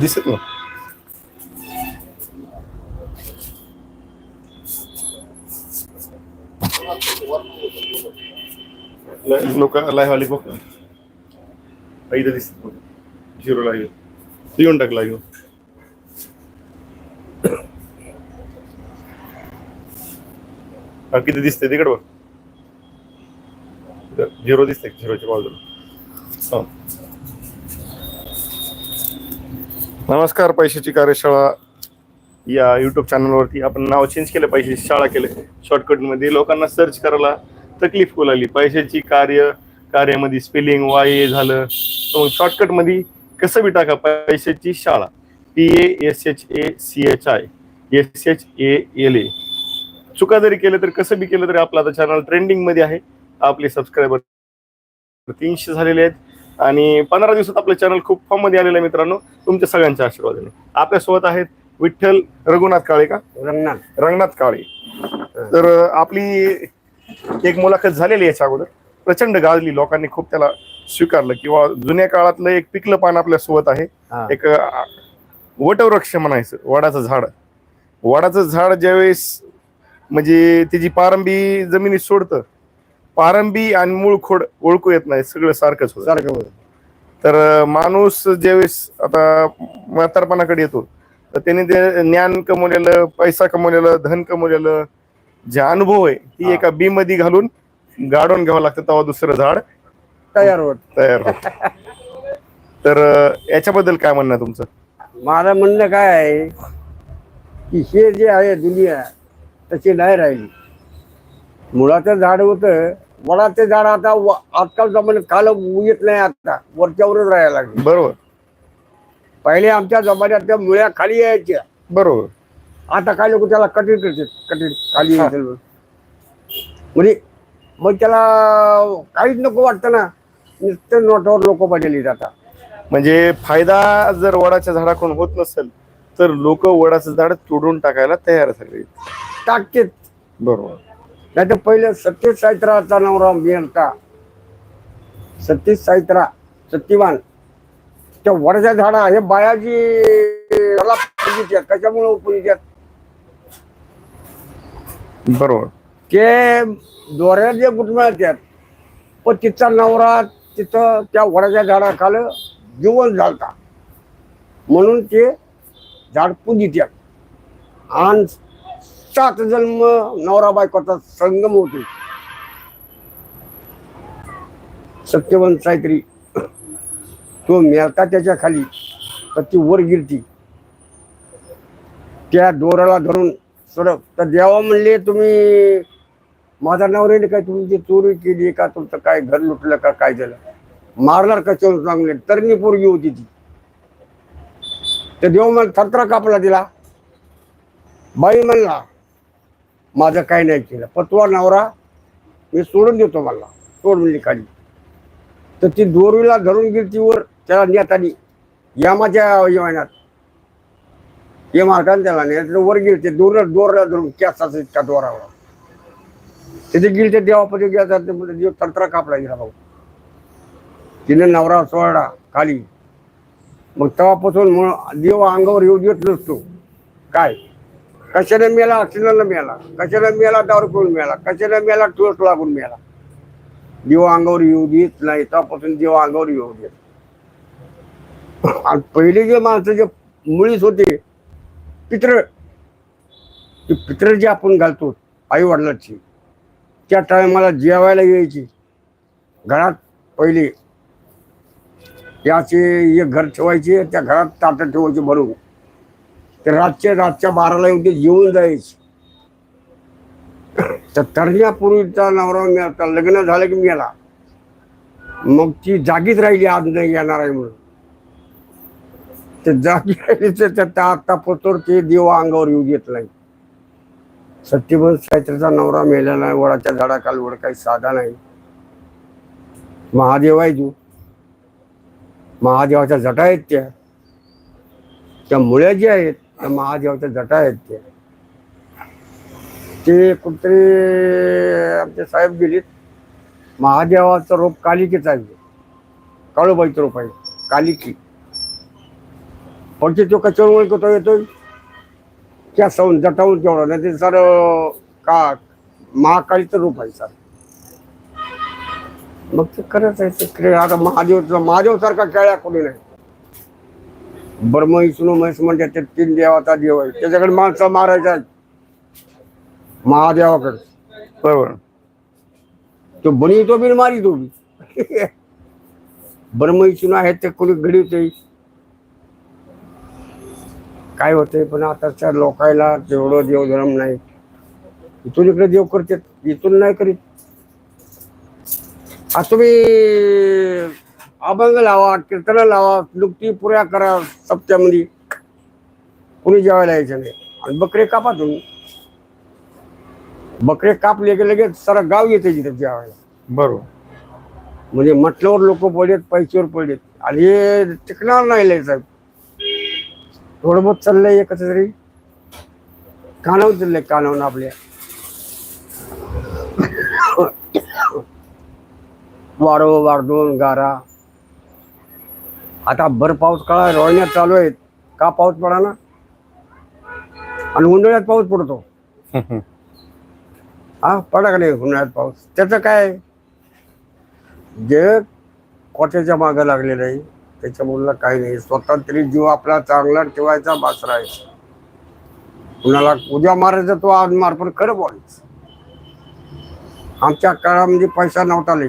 दिसत ना लोक लाईव्ह आली बघ. ना इथं दिसत बघ. झिरो लाईव्ह तू येऊन टाक लाईव्ह हा किती दिसते तिकडे बघ. झिरो दिसते झिरोच्या बाजूला. हा. नमस्कार पैशाची कार्यशाळा या यूट्यूब चॅनलवरती आपण नाव चेंज केलं पैशाची शाळा केलं. शॉर्टकटमध्ये लोकांना सर्च करायला तकलीफ होऊ लागली. पैशाची कार्य कार्यामध्ये स्पेलिंग वाय झालं. मग शॉर्टकटमध्ये कसं बी टाका पैशाची शाळा. P A S H A C H I S H A L A चुका जरी केलं तर कसं बी केलं तरी आपलं आता चॅनल ट्रेंडिंगमध्ये आहे. आपले सबस्क्रायबर तीनशे झालेले आहेत. आणि पंधरा दिवसात आपलं चॅनल खूप फॉर्ममध्ये आलेलं आहे मित्रांनो. तुमच्या सगळ्यांच्या आशीर्वादाने. आपल्यासोबत आहेत विठ्ठल रघुनाथ काळे का? रंगनाथ. रंगनाथ काळे. तर आपली एक मुलाखत झालेली आहे याच्या अगोदर. प्रचंड गाजली. लोकांनी खूप त्याला स्वीकारलं. किंवा जुन्या काळातलं एक पिकलं पान आपल्यासोबत आहे. हा. एक अं, वटवृक्ष म्हणायचं. वडाचं झाड. वडाचं झाड ज्यावेळेस म्हणजे त्याची पारंबी जमिनीत सोडतं पारंबी आणि मूळ खोड ओळखू येत नाही सगळं सारखंच होतं. सारखं होतं. तर माणूस ज्यावेळेस आता म्हातारपणाकडे येतो तर त्याने ते ज्ञान कमवलेलं पैसा कमवलेलं धन कमवलेलं जे अनुभव आहे ती. एका बी मध्ये घालून गाडून घ्यावं लागतं तेव्हा दुसरं झाड तयार होत. तयार होत. तर याच्याबद्दल काय म्हणणं आहे तुमचं? माझं म्हणणं काय आहे की हे जे आहे दुनिया तशी नाही राहिली. मुळाचं झाड होतं वडाचं झाड आता व- आजकाल जमान्यात काल येत नाही आता. वरच्यावरच राहायला लागले. बरोबर. पहिले आमच्या जमान्यात त्या मुळ्या खाली यायच्या. बरोबर. आता काय लोक त्याला कठीण करतात कठीण खाली म्हणून. म्हणजे मग त्याला काहीच नको वाटतं ना. नुसतं नोटावर लोक बदलली जातात. म्हणजे फायदा जर वडाच्या झाडाकडून होत नसेल तर लोक वडाचं झाड तोडून टाकायला तयार सगळे टाकतेच बरोबर. नाही तर पहिले सत्तेज साहित्राचा नवरा मिळता सत्तेज साहित्रा सत्यवान त्या वडाच्या झाडा हे पूजित्यात. कशामुळे पूजित्यात बरोबर. ते दोऱ्यात जे गुटमळतात पण तिचा नवरा तिथं त्या वडाच्या झाडाखाल जीवन झालता. म्हणून ते झाड पूजित्यात आणि सात जन्म नवरा बायकोचा संगम होतो. सत्यवंत सायत्री तो मेळता त्याच्याखाली तर ती वर गिरती त्या दोराला धरून सोडव तर देवा म्हणले तुम्ही माझा नवऱ्याने काय? तुमची चोरी केली का? तुमचं काय घर लुटलं का? काय झालं? मारणार कशावर चांगले? तरणी पोरगी होती ती. तर देव मला थरथरा कापला दिला बाई म्हणला माझं काय नाही केलं. पतवा नवरा मी सोडून देतो मला. सोड म्हणजे खाली तर ती दोरीला धरून गेली ती वर त्याला नेतानी यामाच्या महिन्यात हे मार्गाने त्याला नेत वर गेले ते दोर दोरला धरून कॅसाचा इतका दोरावर. तिथे गेले ते देवापती गेला देव तंत्रा कापला गेला भाऊ. तिने नवरा सोडा खाली. मग तेव्हापासून मग देव अंगावर येऊ देत नसतो. काय? कशाने मिळाला ऍक्सिडेंटला मिळाला कशाने मिळाला दारू पिऊन मेला? कशाने मिळाला टोस लागून मिळाला देव अंगावर येऊ देत नाही. त्यापासून देव अंगावर येऊ देत. आणि पहिले जे माणसं जे मुळीच होते पित्र ते पित्र जे आपण घालतो आई वडिलांची त्या टायमाला जेवायला यायची. घरात पहिले याचे एक घर ठेवायचे त्या घरात ताटं ठेवायचे भरून. तर रातच्या रातच्या बाराला येऊन ते जेवून जायचे. तर तरण्यापूर्वीचा नवरा मिळाला लग्न झालं की मिळाला मग ती जागीच राहिली आज नाही येणार आहे म्हणून. ते जागी राहिली तर त्या- आता पोतोर ते देव अंगावर येऊ देत नाही. सत्यभन साहित्याचा नवरा मेलेला नाही वडाच्या झाडाखाली वर काही साधा नाही. महादेव आहे तू. महादेवाच्या जटा आहेत त्या. त्या मुळ्या ज्या आहेत महादेवाच्या जटा आहेत ते. ते कुठतरी आमचे साहेब गेलीत. महादेवाचं रोप कालिकेच आहे. काळूबाईचं रोप आहे. कालिकी. पडते तो कचवळ कुठं येतोय त्या सौन जटावून केवढं नाही ते सर का महाकाळीचं रूप आहे सर. मग ते खरंच आहे ते. क्रिया आता महादेवचं महादेव सारखा खेळ्या कोणी नाही. ब्रह्म विष्णू महेश म्हणजे ते तीन देवाचा देव आहे. त्याच्याकडे माणसं मारायचा आहे. महादेवाकडे. बरोबर. तो बनी तो बी मारी तो बी. ब्रह्म विष्णू आहेत ते कोणी घडवते काय होतंय पण आताच्या लोकायला तेवढं देवधर्म नाही. इथून इकडे देव करतात. इथून नाही करीत. आता तुम्ही अभंग लावा कीर्तन लावा नुकती पुऱ्या करा सप्त्यामध्ये कोणी जेवायला यायचं नाही. आणि बकरे कापा तुम्ही. बकरे कापले की लगेच सारा गाव येते तिथे जेवायला. बरोबर. म्हणजे म्हटल्यावर लोक पडलेत पैशावर पडलेत आणि हे टिकणार नाही लय साहेब. थोडं बहुत चाललंय एकच तरी. कानावून चाललंय कानावून आपल्या. वारो वारदोन गारा. आता भर पाऊस काळा रोळण्यात चालू आहेत. का पाऊस पडाना आणि उन्हाळ्यात पाऊस पडतो. हा पडा का नाही उन्हाळ्यात पाऊस? त्याचं काय जे कोट्याच्या मागं लागलेलं आहे त्याच्यामुळं काही नाही. स्वतः तरी जीव आपला चांगला ठेवायचा बासरा आहे. कुणाला उद्या मारायचा तो आज मार पण खरं बोलायचं. आमच्या काळामध्ये पैसा नव्हता लई.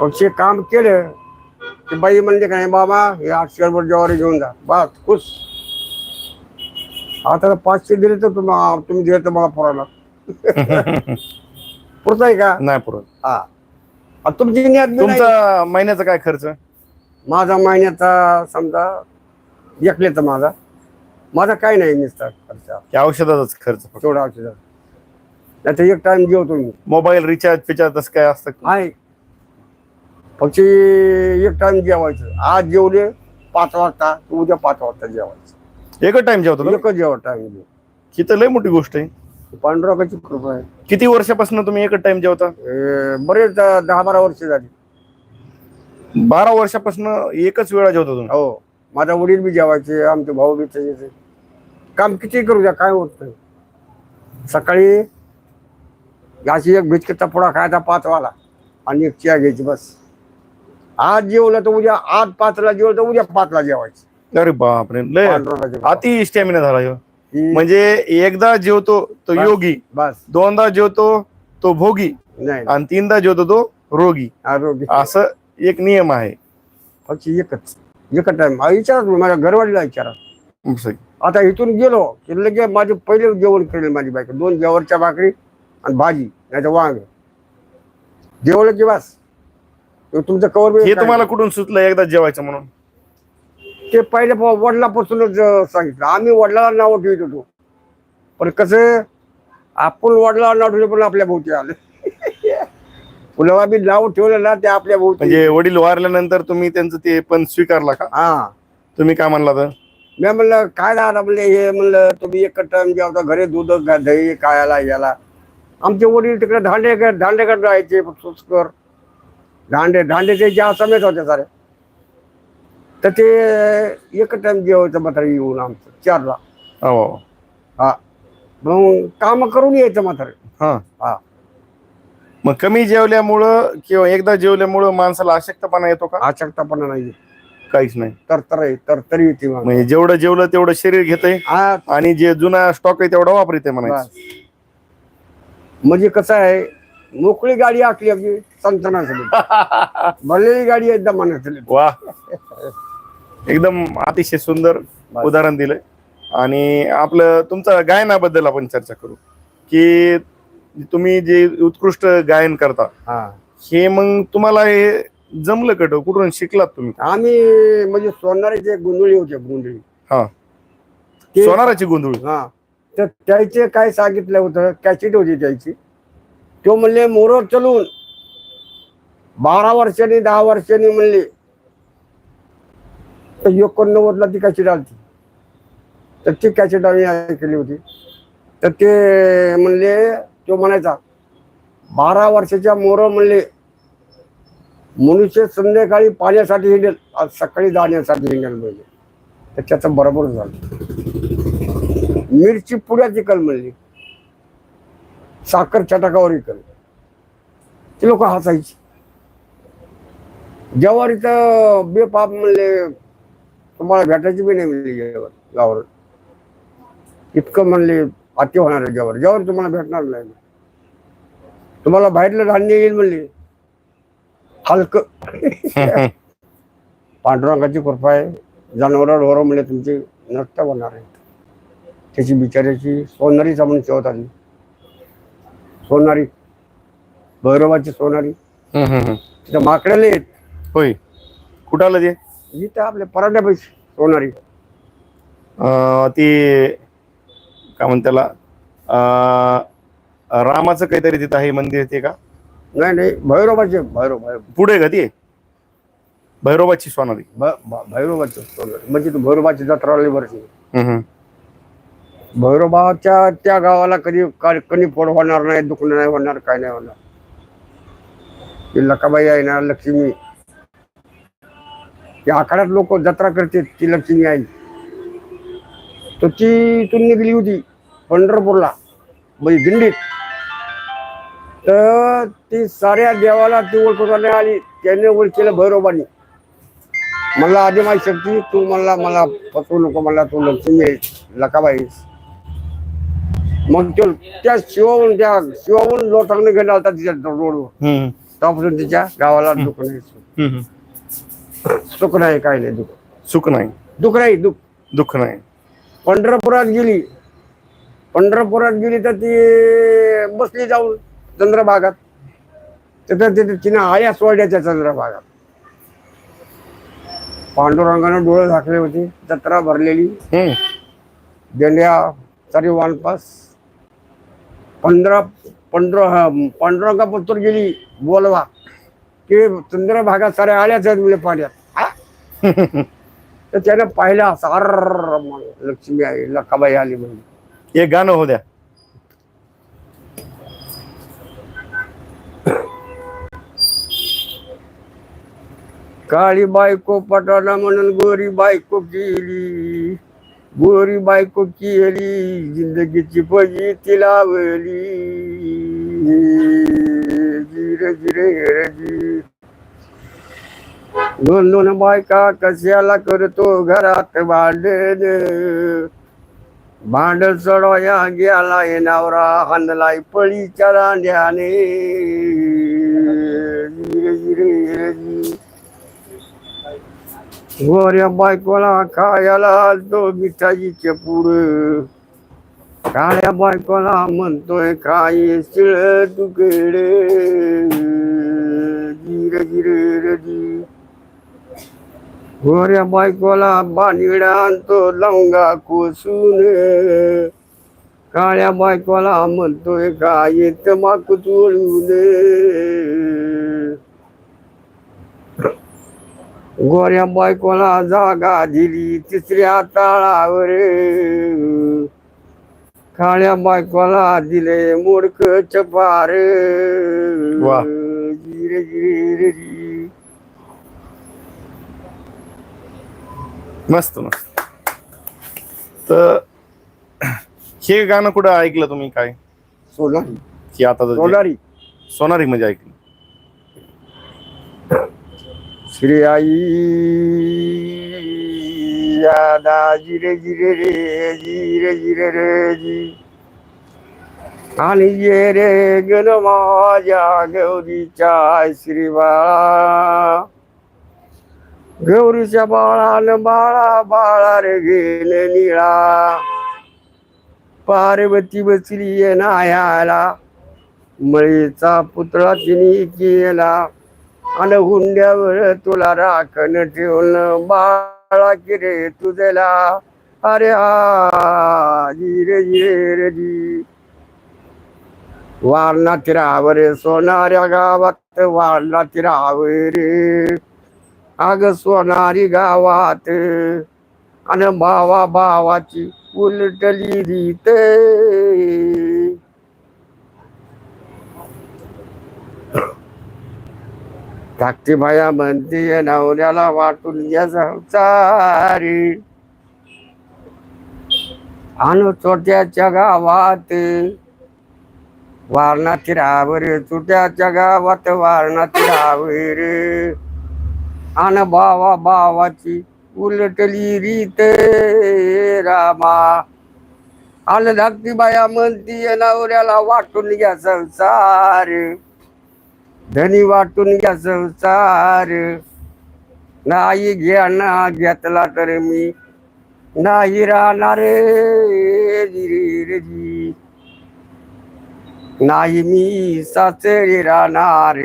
पक्षी काम केलं की बाई म्हणजे काय बाबा हे आठशे रुपये ज्वारी घेऊन जा. बस खुश. आता पाचशे दिले तर तुम्हाला तुम्ही दिले तर मला पुराला पुरत आहे का? नाही पुरत. हा. तुमची नियत बी नाही. तुमचा महिन्याचा काय खर्च? माझा महिन्याचा समजा एकले तर माझा. माझा काही नाही नुसता खर्च. की औषधाचाच खर्च फक्त. तेवढा औषध. नाही तर एक टाइम जेवतो मी. मोबाईल रिचार्ज पिचार्ज तसं काय असतं? आहे. फक्त एक टाइम जेवायचं. आज जेवले पाच वाजता उद्या पाच वाजता जेवायचं. एकच टाइम जेवतो ना एकच जेवण टाइम ही तर लय मोठी गोष्ट आहे. पांडुरंगाची कृपा आहे. किती वर्षापासून तुम्ही एकच टाइम जेवता? हे बरेच द- दहा बारा वर्ष झाली. बारा वर्षापासून एकच वेळा जेवतो तुम्ही? हो. माझा वडील बी जेवायचे आमचे भाऊ बी त्याचे काम किती करू द्या काय होत नाही. सकाळी याची एक बिस्किटचा पुडा खायचा पाच वाला. आणि एक चिया घ्यायची बस. आज जेवलं तर उद्या आज पाचला जेवलं तर उद्या पाचला जेवायचं. अरे बापरे लय पांडुरंगाची. अति स्टॅमिना झाला ह्यो. ही- म्हणजे एकदा जेवतो तो बस. योगी बस. दोनदा जेवतो तो भोगी नाही आणि तीनदा जेवतो तो रोगी. आरोग्य असं एक नियम आहे. फक्त एकच. एकच टाइम विचारा तुम्ही माझ्या घरवाडीला विचारा. असं. आता इथून गेलो की लगे माझे पहिले जेवण करेल माझी बायको. दोन जेवणच्या भाकरी आणि भाजी नाही तर वांग. जेवलं की बस. तुमचं कवर हे तुम्हाला कुठून सुचलं एकदा जेवायचं म्हणून? ते पहिले वडिलापासूनच सांगितलं. आम्ही वडिलाला नाव ठेवत होतो. पण कसं आपण वडिलाला नाव ठेवलं पण आपल्या भोवती आलं. फुलवा बी नाव ठेवलं ना ते आपल्या भोवती. म्हणजे वडील वारल्यानंतर तुम्ही त्यांचं ते पण स्वीकारला का? हा. तुम्ही काय म्हणला तर? मी म्हणलं काय झालं म्हणले हे म्हणलं तुम्ही एक टाइम जेवता घरी दूध दही खायला याला. आमचे वडील तिकडे धांडे दांडेकडे राहायचे सुस्कर. दांडे दांडेचे ज्या समेत होते सारे. तर ते एक टाइम जेवायचं म्हातारे येऊन आमचं चारला. हो हा. मग काम करून यायचं म्हातारे. हा. हा. मग कमी जेवल्यामुळं किंवा एकदा जेवल्यामुळं माणसाला अशक्तपणा येतो का? आचकतापणा नाही काहीच नाही. तरतर आहे तरतरी येते मग म्हणजे जेवढं जेवलं तेवढं शरीर घेतंय हा. आणि जे जुना स्टॉक आहे तेवढा वापरते म्हणायचं. बस. म्हणजे कसं आहे मोकळी गाडी असली आपली संतना भरलेली गाडी एकदम मनात वा. एकदम अतिशय सुंदर उदाहरण दिलंय. आणि आपलं तुमचं गायनाबद्दल आपण चर्चा करू. की तुम्ही जे उत्कृष्ट गायन करता हा. मग तुम्हाला हे जमलं कट कुठून शिकलात तुम्ही? आम्ही म्हणजे सोनारीचे गुंडळी होते गुंडळी हा. सोनाराची गोंधळी. हा. तर त्याचे काय सांगितलं होतं कॅसेट होती त्याची. तो म्हणले मोर चलून. बारा वर्षांनी दहा वर्षांनी म्हणले तर एकोणनव्वदला ती कॅसेट आलती तर ती कॅसेट आम्ही ऐकली होती. तर ते म्हणले तो म्हणायचा बारा वर्षाच्या मोर म्हणले मनुष्य संध्याकाळी पाण्यासाठी हिंडेल आज सकाळी जाण्यासाठी हिंडेल म्हणजे तर त्याचं बरोबर झालं. मिरची पुड्याची कल म्हणली. साखर चटाकावर इकल ती लोक हसायची. जवारीचं बेपाप म्हणले तुम्हाला भेटायची बी नाही म्हणली जेवण गावावर इतकं म्हणले अति होणार आहे जेवण जेवण तुम्हाला भेटणार नाही तुम्हाला बाहेरलं धान्य येईल म्हणले. हलकं. पांडुरंगाची कृपा आहे. जनावर ढोरं म्हणजे तुमची नष्ट होणार आहे. त्याची बिचाऱ्याची सोनारीचा म्हणून शेवत आली सोनारी भैरवाची सोनारी. हम्म, हम्म, हम्म. तिथं माकडाले आहेत. होय. कुठं आलं ते? इथं आपल्या पराठ्यापाशी सोनारी. अं, ते काय म्हणतात त्याला अं, रामाचं काहीतरी तिथं आहे मंदिर ते का? नाही नाही भैरवाचे भैरव भैरव. पुढे का ते? भैरोबाची सोनारी. भ- भ- भैरवाचे सोनारी. म्हणजे तू भैरवाची जत्रा आली वर्षी. हम्म, हम्म. भैरोबाच्या त्या गावाला कधी कणी कधी फोड होणार नाही दुखणं नाही होणार काय नाही होणार. ती लकाबाई आहे ना लक्ष्मी. या आखाड्यात लोक जत्रा करते ती लक्ष्मी आई. तर ती इथून निघली होती पंढरपूरला. म्हणजे दिंडीत. तर ती साऱ्या देवाला ती ओळखून आली त्याने ओळखीलं भैरोबानी. मला आधी माहिती शक्ती तू मला मला फसवू नको मला तू लक्ष्मी आहेस लकाबाई आहेस. मग तो त्या शिवाहून त्या शिवाहून लोटांनी गेला होता तिच्या रोडवर. हम्म, तेव्हापासून तिच्या गावाला दुःख नाही. हम्म. सुख नाही काय नाही दुःख. सुख नाही. दुःख नाही दुःख. दुःख नाही. पंढरपुरात गेली. पंढरपुरात गेली तर ती बसली जाऊन चंद्रभागात. तिथं तिथे तिने आया सोडल्या त्या चंद्रभागात. पांडुरंगानं डोळे झाकले होते जत्रा भरलेली. हम्म. दिंड्या तरी वानपास. पंधरा पंधरा पांडुरंगापत्तर गेली बोलवा. की चंद्रभागात साऱ्या आल्याच आहेत पाण्यात. हा? तर त्याने पाहिलं सार लक्ष्मी आई लकाबाई आली म्हणजे एक गाणं हो द्या. काळी बायको पटाला म्हणून गोरी बायको केली गोरी बायको केली जिंदगीची पजी तिलावली जिरे जिरे रजी दोन दोन बायका कशाला करतो घरात भांडण? भांडण चढवया गेला नवरा हनलाय पळीच्या रांड्याने जिरे जिरे रजी गोऱ्या बायकोला खायला तो मिठाईचे पुढ काळ्या बायकोला म्हणतोय काय शिळ तुकडे गिर गिर जी गोऱ्या बायकोला बानिडा आणतो लवंगा कोसून काळ्या बायकोला म्हणतोय काय तमाक चोळून गोऱ्या बायकोला जागा दिली तिसऱ्या ताळावर. काळ्या बायकोला दिले मोडक चपार गिर गी. मस्त मस्त. तर हे गाणं कुठं ऐकलं तुम्ही काय? सोनारी. की आता सोनारी. सोनारी मध्ये ऐकलं. श्री आई दादा जिरे जिरे रे जिरे जिरे रे जी आणि ये रे गण माझ्या गौरीच्या श्री बाळा गौरीच्या बाळान बाळा बाळा रे गेले निळा पार्वती बसली ये नायाला मळीचा पुतळा तिने केला. आणि हुंड्यावर तुला राखण ठेवून बाळा किरे तुझ्याला तुझला. अरे आजी जिरे जिरे जी वारणा तिरावर सोनाऱ्या गावात वारणा तिरावर रे. अग सोनारी गावात आणि भावा भावाची उलटली रीत. धाकटी माया म्हणते नवऱ्याला वाटून घ्या संसारी. आण छोट्याच्या गावात. वारणात राहावर छोट्याच्या गावात वारणात राहावर आण बावा बावाची उलटली रीत रामा. आल धाकटी बाया म्हणती नवऱ्याला वाटून घ्या संसार. धनी वाटून घ्या संसार. नाही घ्या घेतला तर मी नाही राहणार नाही मी सासरी राहणार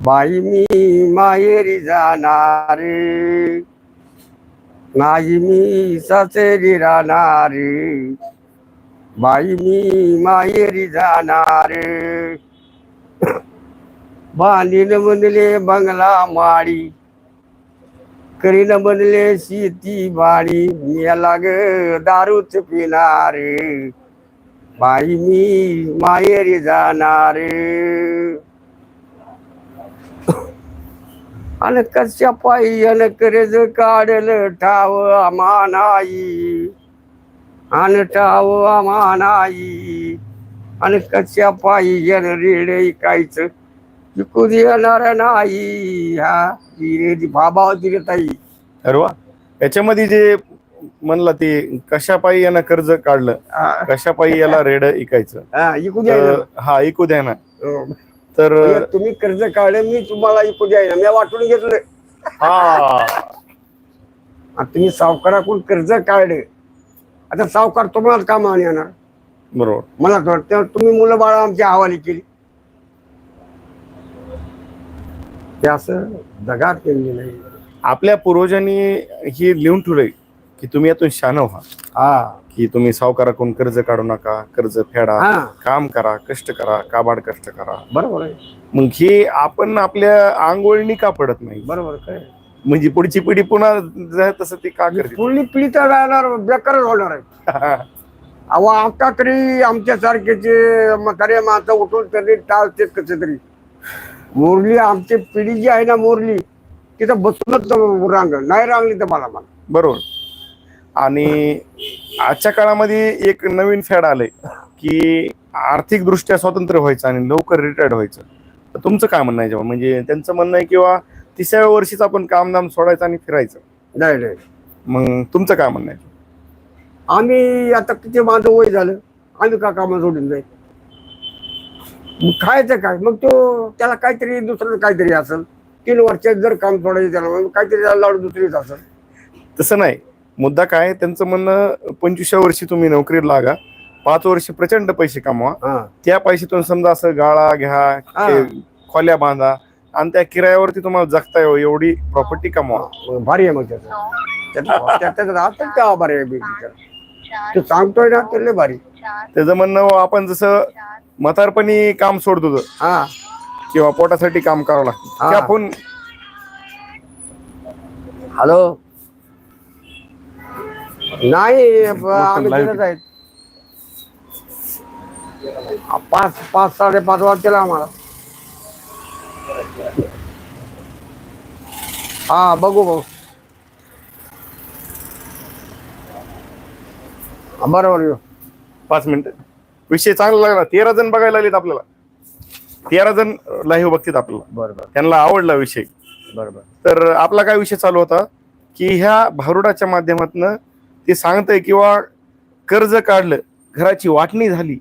बाई मी माहेरी जाणार नाही मी सासरी राहणार बाई मी माहेरी जाणार बांधीन म्हणले बंगला माडी. करीन म्हणले शेती बाळी लाग ग दारूच पिणार. बाई मी माहेरी जाणार. आणि कशा पायी अन कर्ज काढल ठाव आम्हानाई अन ठाव आम्हानाई अन कशा पायी अन रेड ऐकायचं? विकू देणार नाही? हा बाबा दिले ताई. अरे वा. याच्यामध्ये जे म्हणला ते कशापायी यानं कर्ज काढलं? कशापायी याला रेड ऐकायचं? हा, विकू द्यायला तर हा ऐकू द्या ना. हो. तर म्हणजे तुम्ही कर्ज काढलं मी तुम्हाला विकू द्यायला मी वाटून घेतलं. हा. आणि तुम्ही सावकाराकडून कर्ज काढले. आता सावकार तुम्हाला कामाने येणार? बरोबर. मला वाटतं तुम्ही मुलं बाळा आमच्या हवाली केली. ते असं दगात केलेलं नाही आपल्या पूर्वजांनी हे लिहून ठेवलंय की तुम्ही यातून शान व्हा. हा. की तुम्ही सावकाराकडून कर्ज काढू नका कर्ज फेडा हा. काम करा कष्ट करा काबाड कष्ट करा. बरोबर आहे. मग हे आपण आपल्या आंघोळणी का पडत नाही? बरोबर काय म्हणजे पुढची पिढी पुन्हा जर तसं ती का करते? पुढली पिढी तर राहणार बेकारच होणार आहे. अहो आता तरी आमच्या सारखेचे म्हातारे माणसं उठून तरी टाळते कसे तरी. मोरली आमची पिढी जी आहे ना मोरली तिथं बसूनच रांग नाही रांगली तर मला मला बरोबर. आणि आजच्या काळामध्ये एक नवीन फॅड आलंय की आर्थिक दृष्ट्या स्वतंत्र व्हायचं आणि लवकर रिटायर्ड व्हायचं. तर तुमचं काय म्हणणं आहे जेव्हा म्हणजे त्यांचं म्हणणं आहे किंवा तिसऱ्या वर्षीच आपण कामधाम सोडायचं आणि फिरायचं? नाही नाही. मग तुमचं काय म्हणणं आहे? आम्ही आता किती माझं वय झालं. आम्ही का कामं सोडून जाईल मग खायचं काय? मग तो त्याला काहीतरी दुसरं काहीतरी असेल. तीन वर्षात जर काम सोडायचं त्याला मग काहीतरी त्याला लाडू दुसरीच असेल. तसं नाही. मुद्दा काय त्यांचं म्हणणं पंचवीसव्या वर्षी तुम्ही नोकरीला लागा. पाच वर्ष प्रचंड पैसे कमवा. हा. त्या पैशातून समजा असं गाळा घ्या. ते खोल्या बांधा आणि त्या किरायावरती तुम्हाला जगता यावं एवढी प्रॉपर्टी कमवा. मग भारी आहे मग त्याचं. त्याचं- त्याचं आता का भारी आहे. तो सांगतोय ना ते लय भारी. त्याचं म्हणणं आपण जसं म्हातारपणी काम सोडतो होतं हा. किंवा पोटासाठी काम करावं लागतं. हा. फोन? हॅलो? नाही ब- आम्ही live तिथेच आहेत. पाच पाच साडेपाच वाजतील आम्हाला. हा बघू भाऊ. बरोबर येऊ. पाच मिनिटं. विषय चांगला लागला. तेरा जण बघायला लागलेत आपल्याला. तेरा जण लाईव्ह बघतील आपल्याला. बरोबर त्यांना आवडला विषय. बरोबर तर आपला काय विषय चालू होता? की ह्या भारुडाच्या माध्यमातून ते सांगतंय किंवा कर्ज काढलं घराची वाटणी झाली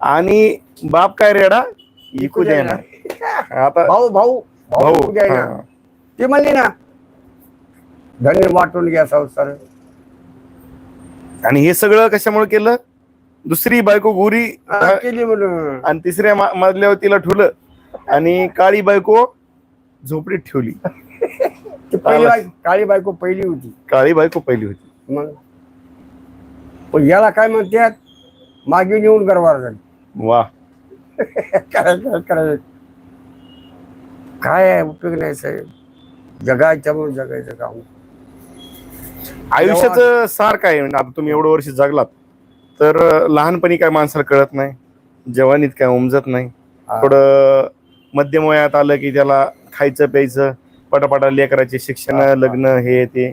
आणि बाप काय रेडा? इकू द्यायना आता भाऊ भाऊ भाऊ. ते म्हणले ना धन्य वाटून घ्या संसार. आणि हे सगळं कशामुळे केलं? दुसरी बायको गोरी केली म्हणून. आणि तिसऱ्या मा- मजल्यावर तिला ठेवलं आणि काळी बायको झोपडीत ठेवली. ती पहिली काळी बायको पहिली होती. काळी बायको पहिली होती. मग? पण याला काय म्हणतात? मागे नेऊन गरवार झाली. वा. काय काय करायचं काय उपयोग नाही साहेब. जगायच्या म्हणून जगायचं काम. आयुष्याचं सार काय? म्हणजे आता तुम्ही एवढं वर्ष जगलात तर लहानपणी काय माणसाला कळत नाही जवानीत काय उमजत नाही. थोडं मध्यम वयात आलं की त्याला खायचं प्यायचं पटापटा लेकराचे शिक्षण. लग्न हे ते